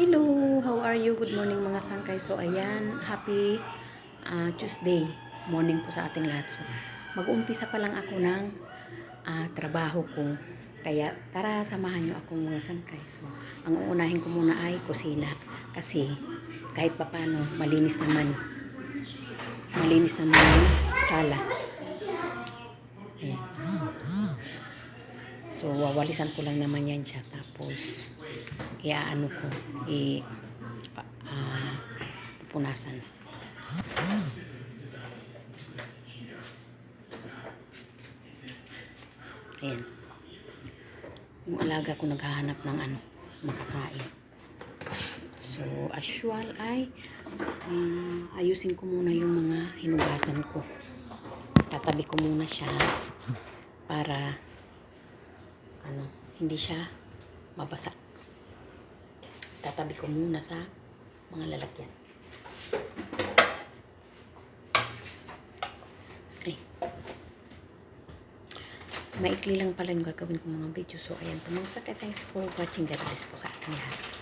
Hello, how are you? Good morning mga sangkay. So ayan, happy ah, Tuesday morning po sa ating lahat. So mag-uumpisa pa lang ako ng ah, trabaho ko. Kaya tara, samahan niyo ako mga sangkay. So ang uunahin ko muna ay kusina. Kasi kahit papano, malinis naman. Malinis naman yung sala. So, wawalisan ko lang naman yan siya. Tapos, iaano ko, i, ah, pupunasan. Ayan. Yung alaga ko naghahanap ng ano, makakain. So, as usual ay, ah, ayusin ko muna yung mga hinugasan ko. Tatabi ko muna siya para ano, hindi siya mabasa. Tatabi ko muna sa mga lalagyan. Ay. Maikli lang pala yung gagawin kong mga video. So, ayan po mga sakit. Thanks for watching. God bless po sa ating lahat.